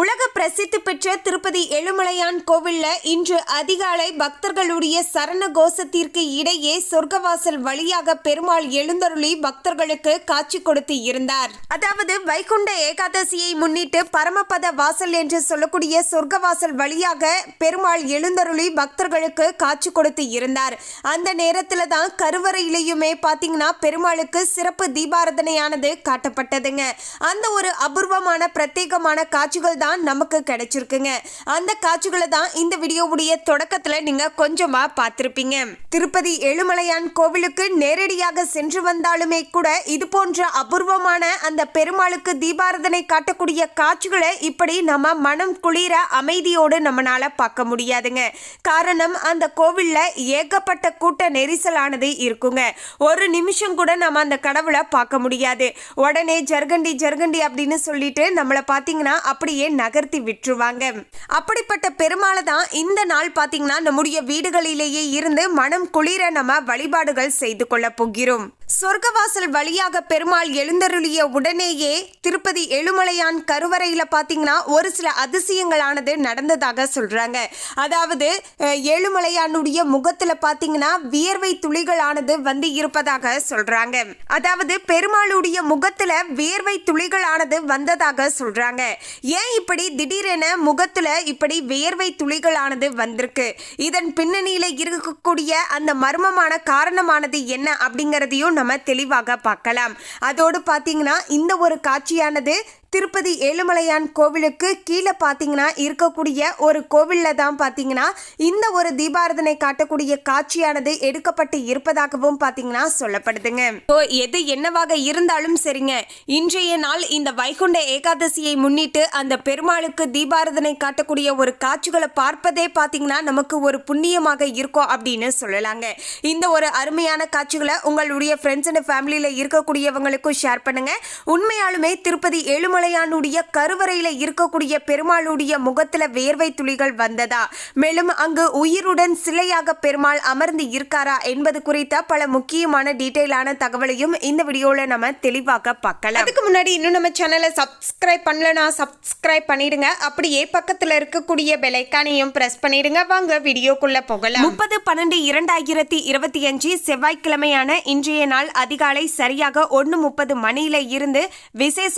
உலக பிரசித்தி பெற்ற திருப்பதி எழுமலையான் கோவில்ல இன்று அதிகாலை பக்தர்களுடைய சரண கோஷத்திற்கு இடையே சொர்க்கவாசல் வழியாக பெருமாள் எழுந்தருளி பக்தர்களுக்கு காட்சி கொடுத்து இருந்தார். அதாவது வைகுண்ட ஏகாதசியை முன்னிட்டு பரமபத வாசல் என்று சொல்லக்கூடிய சொர்க்கவாசல் வழியாக பெருமாள் எழுந்தருளி பக்தர்களுக்கு காட்சி கொடுத்து இருந்தார். அந்த நேரத்தில் தான் கருவறையிலையுமே பார்த்தீங்கன்னா பெருமாளுக்கு சிறப்பு தீபாரதனையானது காட்டப்பட்டதுங்க. அந்த ஒரு அபூர்வமான பிரத்யேகமான காட்சிகள் தான் நமக்கு கிடைச்சிருக்குங்க. அந்த காட்சிகளை தான் இந்த வீடியோவுடைய தொடக்கத்தில் நீங்கள் கொஞ்சமாக பார்த்துருப்பீங்க. திருப்பதி ஏழுமலையான் கோவிலுக்கு நேரடியாக சென்று வந்தாலுமே கூட இது போன்ற அபூர்வமான அந்த பெருமாளுக்கு தீபாரதனை காட்டக்கூடிய காட்சிகளை இப்படி நம்ம மனம் குளிர அமைதியோடு நம்மளால பார்க்க முடியாதுங்க. காரணம் அந்த கோவில்ல ஏகப்பட்ட கூட்ட நெரிசலானது இருக்குங்க. ஒரு நிமிஷம் கூட நம்ம அந்த கடவுளை பார்க்க முடியாது. உடனே ஜர்கண்டி ஜர்கண்டி அப்படின்னு சொல்லிட்டு நம்மளை பார்த்தீங்கன்னா அப்படியே நகர்த்தி விட்டுருவாங்க. அப்படிப்பட்ட பெருமாளை தான் இந்த நாள் பார்த்தீங்கன்னா நம்முடைய வீடுகளிலேயே இருந்து மனம் குளிர நம்ம வழிபாடுகள் செய்து கொள்ள போகிறோம். சொர்க்கவாசல் வழியாக பெருமாள் எழுந்தருளிய உடனேயே திருப்பதி எழுமலையான் கருவறையில பாத்தீங்கன்னா ஒரு சில அதிசயங்களானது நடந்ததாக சொல்றாங்க. அதாவது ஏழுமலையானுடைய முகத்துல பாத்தீங்கன்னா வியர்வை துளிகளானது வந்து இருப்பதாக சொல்றாங்க. அதாவது பெருமாளுடைய முகத்துல வியர்வை துளிகளானது வந்ததாக சொல்றாங்க. ஏன் இப்படி திடீரென முகத்துல இப்படி வியர்வை துளிகளானது வந்திருக்கு. இதன் பின்னணியில இருக்கக்கூடிய அந்த மர்மமான காரணமானது என்ன அப்படிங்கறதையும் நம்ம தெளிவாக பார்க்கலாம். அதோடு பார்த்தீங்கன்னா இந்த ஒரு காட்சியானது திருப்பதி ஏழுமலையான் கோவிலுக்கு கீழே பார்த்தீங்கன்னா இருக்கக்கூடிய ஒரு கோவிலில் தான் பார்த்தீங்கன்னா இந்த ஒரு தீபாரதனை காட்டக்கூடிய காட்சியானது எடுக்கப்பட்டு இருப்பதாகவும் பார்த்தீங்கன்னா சொல்லப்படுதுங்க. ஸோ எது என்னவாக இருந்தாலும் சரிங்க. இன்றைய நாள் இந்த வைகுண்ட ஏகாதசியை முன்னிட்டு அந்த பெருமாளுக்கு தீபாரதனை காட்டக்கூடிய ஒரு காட்சிகளை பார்ப்பதே பார்த்தீங்கன்னா நமக்கு ஒரு புண்ணியமாக இருக்கும் அப்படின்னு சொல்லலாங்க. இந்த ஒரு அருமையான காட்சிகளை உங்களுடைய ஃப்ரெண்ட்ஸ் அண்ட் ஃபேமிலியில் இருக்கக்கூடியவங்களுக்கும் ஷேர் பண்ணுங்க. உண்மையாலுமே திருப்பதி ஏழுமலை ஏழுமலையானுடைய கருவறையில் இருக்கக்கூடிய பெருமாளுடைய முகத்தில் வேர்வை துளிகள் வந்ததா? மேலும் அங்கு உயிருடன் சிலையாக பெருமாள் அமர்ந்து இருக்காரா என்பது குறித்த பல முக்கியமான டீட்டெயிலான தகவலையும் இந்த வீடியோவில் நம்ம தெளிவாக பார்க்கலாம். அதுக்கு முன்னாடி இன்னும் நம்ம சேனலை சப்ஸ்கிரைப் பண்ணலனா சப்ஸ்கிரைப் பண்ணிடுங்க. அப்படியே பக்கத்தில் இருக்கக்கூடிய பெலைக்கானையும் பிரஸ் பண்ணிடுங்க. வாங்க வீடியோக்குள்ள போகலாம். முப்பது பன்னெண்டு இரண்டாயிரத்தி இருபத்தி அஞ்சு செவ்வாய்க்கிழமையான இன்றைய நாள் அதிகாலை சரியாக ஒன்று முப்பது மணியில இருந்து விசேஷ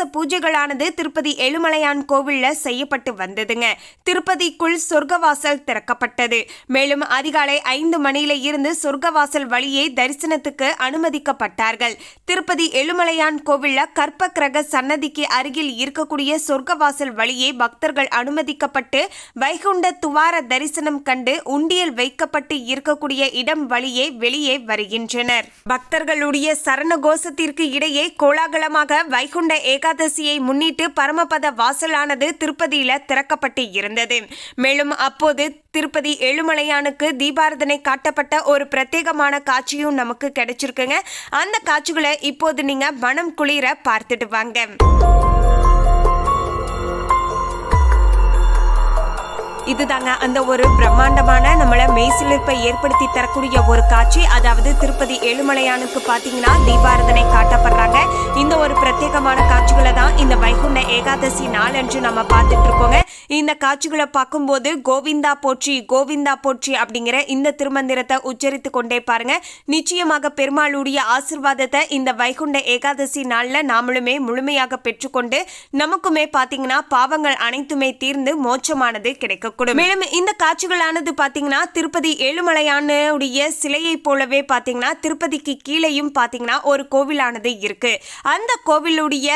பூஜைகளானது திருப்பதி எழுமலையான் கோவில்ல செய்யப்பட்டு வந்ததுங்க. திருப்பதிக்குள் சொர்க்கவாசல் திறக்கப்பட்டது. மேலும் அதிகாலை ஐந்து மணியில இருந்து சொர்க்கவாசல் வழியே தரிசனத்துக்கு அனுமதிக்கப்பட்டார்கள். திருப்பதி எழுமலையான் கோவில்ல கற்ப கிரக சன்னதிக்கு அருகில் இருக்கக்கூடிய சொர்க்கவாசல் வழியே பக்தர்கள் அனுமதிக்கப்பட்டு வைகுண்ட துவார தரிசனம் கண்டு உண்டியல் வைக்கப்பட்டு இருக்கக்கூடிய இடம் வழியே வெளியே வருகின்றனர். பக்தர்களுடைய சரண கோஷத்திற்கு இடையே கோலாகலமாக வைகுண்ட ஏகாதசியை முன் முன்னிட்டு பரமபத வாசலானது திருப்பதியில திறக்கப்பட்டு இருந்தது. மேலும் அப்போது திருப்பதி ஏழுமலையானுக்கு தீபாரதனை காட்டப்பட்ட ஒரு பிரத்யேகமான காட்சியும் நமக்கு கிடைச்சிருக்குங்க. அந்த காட்சிகளை இப்போது நீங்க மனம் குளிர பார்த்துட்டு வாங்க. இதுதாங்க அந்த ஒரு பிரம்மாண்டமான நம்மள மெய்சிலிருப்பை ஏற்படுத்தி தரக்கூடிய ஒரு காட்சி. அதாவது திருப்பதி ஏழுமலையானுக்கு பாத்தீங்கன்னா தீபாரதனை காட்டப்படுறாங்க. இந்த ஒரு பிரத்யேகமான காட்சிகளை தான் இந்த வைகுண்ட ஏகாதசி நாள் அன்று நம்ம பார்த்துட்டு இருக்கோங்க. இந்த காட்சிகளை பார்க்கும்போது கோவிந்தா போற்றி கோவிந்தா போற்றி அப்படிங்கிற இந்த திருமந்திரத்தை உச்சரித்து கொண்டே பாருங்க. நிச்சயமாக பெருமாளுடைய ஆசிர்வாதத்தை இந்த வைகுண்ட ஏகாதசி நாளில் நாமளுமே முழுமையாக பெற்றுக்கொண்டு நமக்குமே பார்த்தீங்கன்னா பாவங்கள் அனைத்துமே தீர்ந்து மோச்சமானது கிடைக்கக்கூடும். மேலும் இந்த காட்சிகளானது பார்த்தீங்கன்னா திருப்பதி ஏழுமலையானுடைய சிலையை போலவே பார்த்தீங்கன்னா திருப்பதிக்கு கீழேயும் பார்த்தீங்கன்னா ஒரு கோவிலானது இருக்கு. அந்த கோவிலுடைய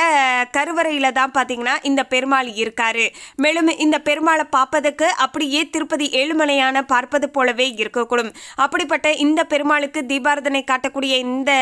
கருவறையில தான் பார்த்தீங்கன்னா இந்த பெருமாள் இருக்காரு. மேலும் இந்த பெருமாளை பார்ப்பதற்கு அப்படியே திருப்பதி ஏழுமலையான பார்ப்பது போலவே இருக்கக்கூடும். அப்படிப்பட்ட இந்த பெருமாளுக்கு தீபாரதனை காட்டக்கூடிய இந்த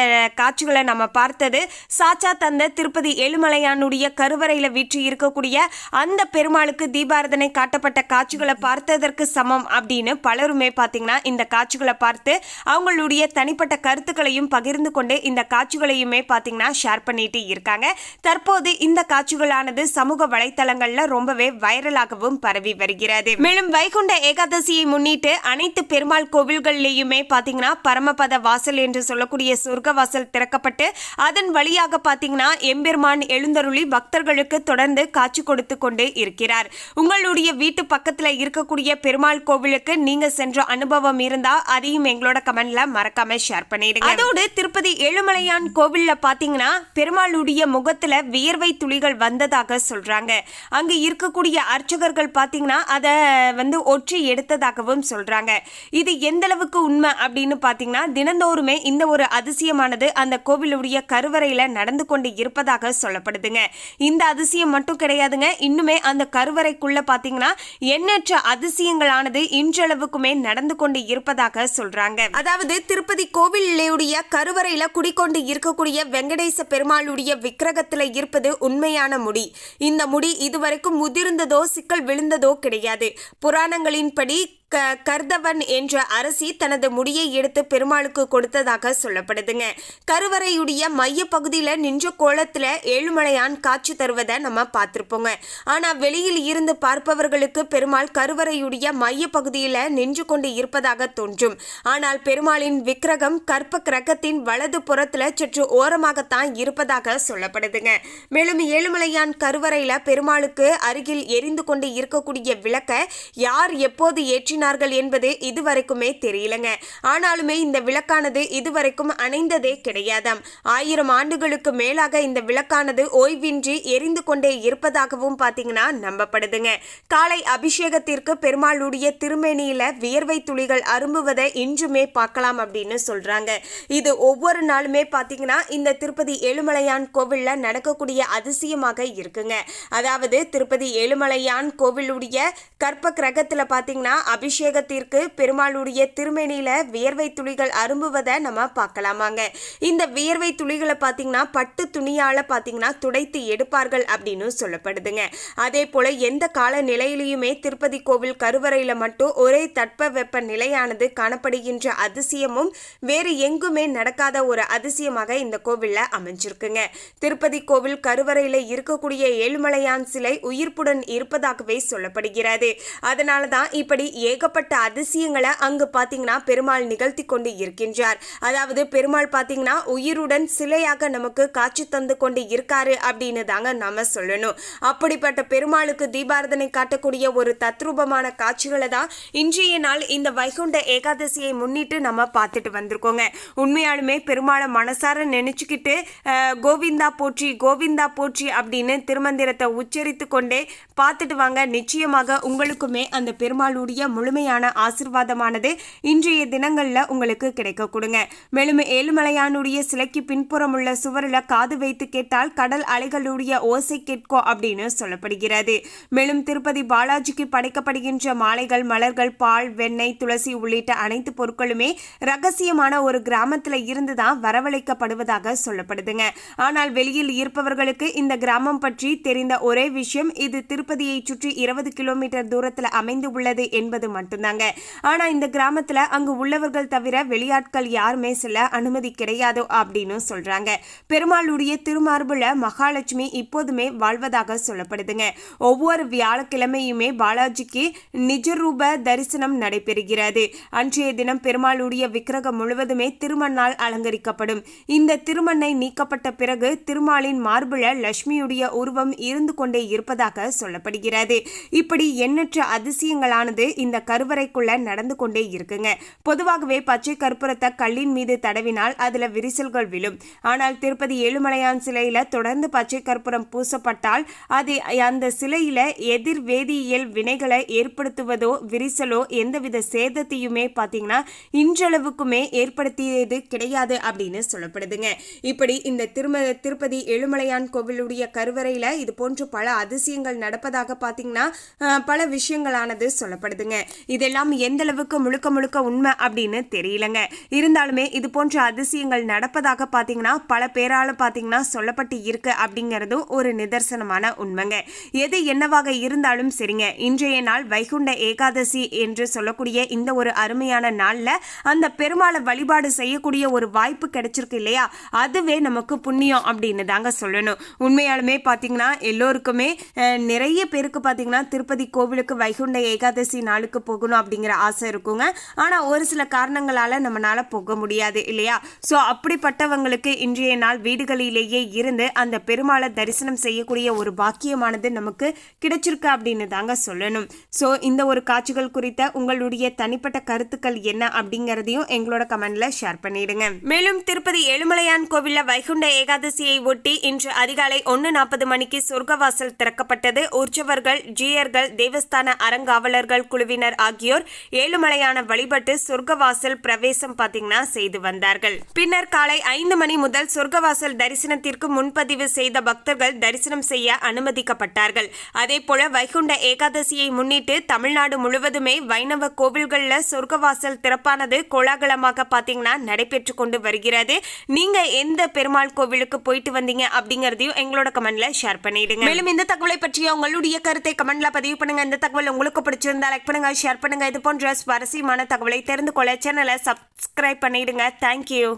காட்சிகளை நம்ம பார்த்தது சாச்சா தந்த திருப்பதி ஏழுமலையானுடைய கருவறையில் வீற்று இருக்கக்கூடிய அந்த பெருமாளுக்கு தீபாரதனை காட்டப்பட்ட காட்சிகளை பார்த்ததற்கு சமம் அப்படின்னு பலருமே பார்த்தீங்கன்னா இந்த காட்சிகளை பார்த்து அவங்களுடைய தனிப்பட்ட கருத்துக்களையும் பகிர்ந்து கொண்டு இந்த காட்சிகளையுமே பார்த்தீங்கன்னா ஷேர் பண்ணிட்டு இருக்காங்க. தற்போது இந்த காட்சிகளானது சமூக வலைத்தளங்களில் ரொம்பவே வைரலாக இருப்பதாகவும் பரவி வருகிறது. மேலும் வைகுண்ட ஏகாதசியை முன்னிட்டு அனைத்து பெருமாள் கோவில்கள்லயுமே பாத்தீங்கன்னா பரமபத வாசல் என்று சொல்லக்கூடிய சொர்க்க வாசல் திறக்கப்பட்டு அதன் வழியாக பாத்தீங்கன்னா எம்பெருமான் எழுந்தருளி பக்தர்களுக்கு தொடர்ந்து காட்சி கொடுத்து கொண்டு இருக்கிறார். உங்களுடைய வீட்டு பக்கத்துல இருக்கக்கூடிய பெருமாள் கோவிலுக்கு நீங்க சென்ற அனுபவம் இருந்தா அதையும் எங்களோட கமெண்ட்ல மறக்காம ஷேர் பண்ணிடுங்க. அதோடு திருப்பதி ஏழுமலையான் கோவில்ல பாத்தீங்கன்னா பெருமாளுடைய முகத்துல வியர்வை துளிகள் வந்ததாக சொல்றாங்க. அங்க இருக்கக்கூடிய அர்ச்சகர்கள் பார்த்தீங்கன்னா அதை வந்து ஒற்றி எடுத்ததாகவும் சொல்றாங்க. இது எந்த அளவுக்கு உண்மை அப்படின்னு பார்த்தீங்கன்னா தினந்தோறுமே இந்த ஒரு அதிசயமானது அந்த கோவிலுடைய கருவறையில் நடந்து கொண்டு இருப்பதாக சொல்லப்படுதுங்க. இந்த அதிசயம் மட்டும் கிடையாதுங்க. இன்னுமே அந்த கருவறைக்குள்ளே பார்த்தீங்கன்னா எண்ணற்ற அதிசயங்களானது இன்றளவுக்குமே நடந்து கொண்டு இருப்பதாக சொல்றாங்க. அதாவது திருப்பதி கோவிலுடைய கருவறையில் குடிக்கொண்டு இருக்கக்கூடிய வெங்கடேச பெருமாளுடைய விக்கிரகத்தில் இருப்பது உண்மையான முடி. இந்த முடி இதுவரைக்கும் முதிர்ந்ததோ கற்கள் விழுந்ததோ கிடையாது. புராணங்களின்படி க கர்தவன் என்ற அரசி தனது முடியை எடுத்து பெருமாளுக்கு கொடுத்ததாக சொல்லப்படுதுங்க. கருவறையுடைய மைய பகுதியில் நின்ற கோலத்தில் ஏழுமலையான் காட்சி தருவதை நம்ம பார்த்துருப்போங்க. ஆனால் வெளியில் இருந்து பார்ப்பவர்களுக்கு பெருமாள் கருவறையுடைய மைய பகுதியில் நின்று கொண்டு இருப்பதாக தோன்றும். ஆனால் பெருமாளின் விக்கிரகம் கற்ப கிரகத்தின் வலது புறத்தில் சற்று ஓரமாகத்தான் இருப்பதாக சொல்லப்படுதுங்க. மேலும் ஏழுமலையான் கருவறையில் பெருமாளுக்கு அருகில் எரிந்து கொண்டு இருக்கக்கூடிய விளக்கை யார் எப்போது ஏற்றி ஏற்றினார்கள் என்பது இதுவரைக்குமே தெரியலங்க. ஆனாலுமே இந்த விளக்கானது இதுவரைக்கும் அணைந்ததே கிடையாதாம் ஆயிரம் ஆண்டுகளுக்கு மேலாக இந்த விளக்கானது ஓய்வின்றி எரிந்து கொண்டே இருப்பதாகவும் பாத்தீங்கன்னா நம்பப்படுதுங்க. காலை அபிஷேகத்திற்கு பெருமாளுடைய திருமேனியில வியர்வை துளிகள் அரும்புவதை இன்றுமே பார்க்கலாம் அப்படின்னு சொல்றாங்க. இது ஒவ்வொரு நாளுமே பாத்தீங்கன்னா இந்த திருப்பதி ஏழுமலையான் கோவில்ல நடக்கக்கூடிய அதிசயமாக இருக்குங்க. அதாவது திருப்பதி ஏழுமலையான் கோவிலுடைய கற்ப கிரகத்துல பாத்தீங்கன்னா அபிஷேகம் அபிஷேகத்திற்கு பெருமாளுடைய திருமேனியில வியர்வை துளிகள் அரும்புவதை நம்ம பார்க்கலாமாங்க. இந்த வியர்வை துளிகளை பார்த்தீங்கன்னா பட்டு துணியால பார்த்தீங்கன்னா துடைத்து எடுப்பார்கள் அப்படின்னு சொல்லப்படுதுங்க. அதே போல எந்த கால நிலையிலையுமே திருப்பதி கோவில் கருவறையில மட்டும் ஒரே தட்ப வெப்ப நிலையானது காணப்படுகின்ற அதிசயமும் வேறு எங்குமே நடக்காத ஒரு அதிசயமாக இந்த கோவில்ல அமைஞ்சிருக்குங்க. திருப்பதி கோவில் கருவறையில இருக்கக்கூடிய ஏழுமலையான் சிலை உயிர்ப்புடன் இருப்பதாகவே சொல்லப்படுகிறது. அதனால தான் இப்படி ஏகப்பட்ட அதிசயங்களை அங்கு பார்த்தீங்கன்னா பெருமாள் நிகழ்த்தி கொண்டு இருக்கின்றார். அதாவது பெருமாள் பார்த்தீங்கன்னா உயிருடன் சிலையாக நமக்கு காட்சி தந்து கொண்டு இருக்காரு அப்படின்னு தாங்க நாம சொல்லணும். அப்படிப்பட்ட பெருமாளுக்கு தீபாரதனை காட்டக்கூடிய ஒரு தத்ரூபமான காட்சிகளை தான் இன்றைய நாள் இந்த வைகுண்ட ஏகாதசியை முன்னிட்டு நம்ம பார்த்துட்டு வந்திருக்கோங்க. உண்மையாலுமே பெருமாளை மனசார நினைச்சுக்கிட்டு கோவிந்தா போற்றி கோவிந்தா போற்றி அப்படின்னு திருமந்திரத்தை உச்சரித்து கொண்டே பார்த்துட்டு வாங்க. நிச்சயமாக உங்களுக்குமே அந்த பெருமாளுடைய முழுமையான ஆசிர்வாதமானது இன்றைய தினங்களில் உங்களுக்கு கிடைக்க கொடுங்க. மேலும் ஏழுமலையானுடைய சிலைக்கு பின்புறம் உள்ள சுவரில் காது வைத்து கேட்டால் கடல் அலைகளுடைய ஓசை கேட்கோ அப்படின்னு சொல்லப்படுகிறது. மேலும் திருப்பதி பாலாஜிக்கு படைக்கப்படுகின்ற மாலைகள் மலர்கள் பால் வெண்ணெய் துளசி உள்ளிட்ட அனைத்து பொருட்களுமே ரகசியமான ஒரு கிராமத்தில் இருந்து தான் வரவழைக்கப்படுவதாக சொல்லப்படுதுங்க. ஆனால் வெளியில் இருப்பவர்களுக்கு இந்த கிராமம் பற்றி தெரிந்த ஒரே விஷயம் இது திருப்பதியை சுற்றி இருபது கிலோமீட்டர் தூரத்தில் அமைந்து உள்ளது என்பது மட்டும்தாங்க. ஆனா இந்த கிராமத்துல அங்கு உள்ளவர்கள் தவிர வெளியாட்கள் யாருமே செல்ல அனுமதி கிடையாது அப்படின்னு சொல்றாங்க. பெருமாளுடைய திருமார்புல மகாலட்சுமி இப்போதுமே வாழ்வதாக சொல்லப்படுதுங்க. ஒவ்வொரு வியாழக்கிழமையுமே பாலாஜிக்கு நிஜரூப தரிசனம் நடைபெறுகிறது. அன்றைய தினம் பெருமாளுடைய விக்கிரகம் முழுவதுமே திருமண்ணால் அலங்கரிக்கப்படும். இந்த திருமண்ணை நீக்கப்பட்ட பிறகு திருமாலின் மார்புல லட்சுமியுடைய உருவம் இருந்து கொண்டே இருப்பதாக சொல்லப்படுகிறது. இப்படி எண்ணற்ற அதிசயங்களானது இந்த கருவறைக்குள்ள நடந்து கொண்டே இருக்குங்க. பொதுவாகவே பச்சை கற்பூரத்தை கல்லின் மீது தடவினால் அதுல விரிசல்கள் விழும். ஆனால் திருப்பதி ஏழுமலையான் சிலையில தொடர்ந்து பச்சை கற்பூரம் பூசப்பட்டால் அது அந்த சிலையில எதிர் வேதியியல் வினைகளை ஏற்படுத்துவதோ விரிசலோ எந்தவித சேதத்தையுமே பார்த்தீங்கன்னா இன்றளவுக்குமே ஏற்படுத்தியது கிடையாது அப்படின்னு சொல்லப்படுதுங்க. இப்படி இந்த திரும திருப்பதி ஏழுமலையான் கோவிலுடைய கருவறையில இது போன்று பல அதிசயங்கள் நடப்பதாக பார்த்தீங்கன்னா பல விஷயங்களானது சொல்லப்படுதுங்க. இதெல்லாம் எந்த அளவுக்கு முழுக்க முழுக்க உண்மை அப்படின்னு தெரியலங்க. இருந்தாலுமே இது போன்ற அதிசயங்கள் நடப்பதாக பார்த்தீங்கன்னா பல பேரால பார்த்தீங்கன்னா சொல்லப்பட்டு இருக்கு அப்படிங்கிறதும் ஒரு நிதர்சனமான உண்மைங்க. எது என்னவாக இருந்தாலும் சரிங்க. இன்றைய நாள் வைகுண்ட ஏகாதசி என்று சொல்லக்கூடிய இந்த ஒரு அருமையான நாளில் அந்த பெருமாளை வழிபாடு செய்யக்கூடிய ஒரு வாய்ப்பு கிடைச்சிருக்கு இல்லையா? அதுவே நமக்கு புண்ணியம் அப்படின்னு தாங்க சொல்லணும். உண்மையாலுமே பார்த்தீங்கன்னா எல்லோருக்குமே நிறைய பேருக்கு பார்த்தீங்கன்னா திருப்பதி கோவிலுக்கு வைகுண்ட ஏகாதசி நாளுக்கு போகணும் அப்படிங்கிற ஆசை இருக்குங்க. ஆனால் ஒரு சில காரணங்களால் நம்மளால போக முடியாது இல்லையா? ஸோ அப்படிப்பட்டவங்களுக்கு இன்றைய நாள் வீடுகளிலேயே இருந்து அந்த பெருமாளை தரிசனம் செய்யக்கூடிய ஒரு பாக்கியமானது நமக்கு கிடைச்சிருக்கு அப்படின்னு தாங்க சொல்லணும். ஸோ இந்த ஒரு காட்சிகள் குறித்த உங்களுடைய தனிப்பட்ட கருத்துக்கள் என்ன அப்படிங்கிறதையும் எங்களோட கமெண்ட்ல ஷேர் பண்ணிடுங்க. மேலும் திருப்பதி ஏழுமலையான் கோவிலில் வைகுண்ட ஏகாதசியை ஒட்டி இன்று அதிகாலை ஒன்று நாற்பது மணிக்கு சொர்க்கவாசல் திறக்கப்பட்டது. உற்சவர்கள் ஜீயர்கள் தேவஸ்தான அறங்காவலர்கள் குழுவினர் ஆகியோர் ஏழுமலையான வழிபட்டு சொர்க்கவாசல் பிரவேசம் பார்த்தீங்கன்னா செய்து வந்தார்கள். பின்னர் காலை ஐந்து மணி முதல் சொர்க்கவாசல் தரிசனத்திற்கு முன்பதிவு செய்த பக்தர்கள் தரிசனம் செய்ய அனுமதிக்கப்பட்டார்கள். அதே போல வைகுண்ட ஏகாதசியை முன்னிட்டு தமிழ்நாடு முழுவதுமே வைணவ கோவில்கள்ல சொர்க்கவாசல் திறப்பானது கோலாகலமாக பார்த்தீங்கன்னா நடைபெற்று கொண்டு வருகிறது. நீங்க எந்த பெருமாள் கோவிலுக்கு போயிட்டு வந்தீங்க அப்படிங்கறதையும் எங்களோட கமெண்ட்ல ஷேர் பண்ணிடுங்க. மேலும் இந்த தகவலை பற்றிய உங்களுடைய கருத்தை கமெண்ட்ல பதிவு பண்ணுங்க. இந்த தகவல் உங்களுக்கு பிடிச்சிருந்தா லைக் பண்ணுங்க ஷேர் பண்ணுங்கள் இது போன்ற சுவாரஸ்யமான தகவலை தெரிந்து கொள்ள சேனலை சப்ஸ்கிரைப் பண்ணிடுங்க. தேங்க்யூ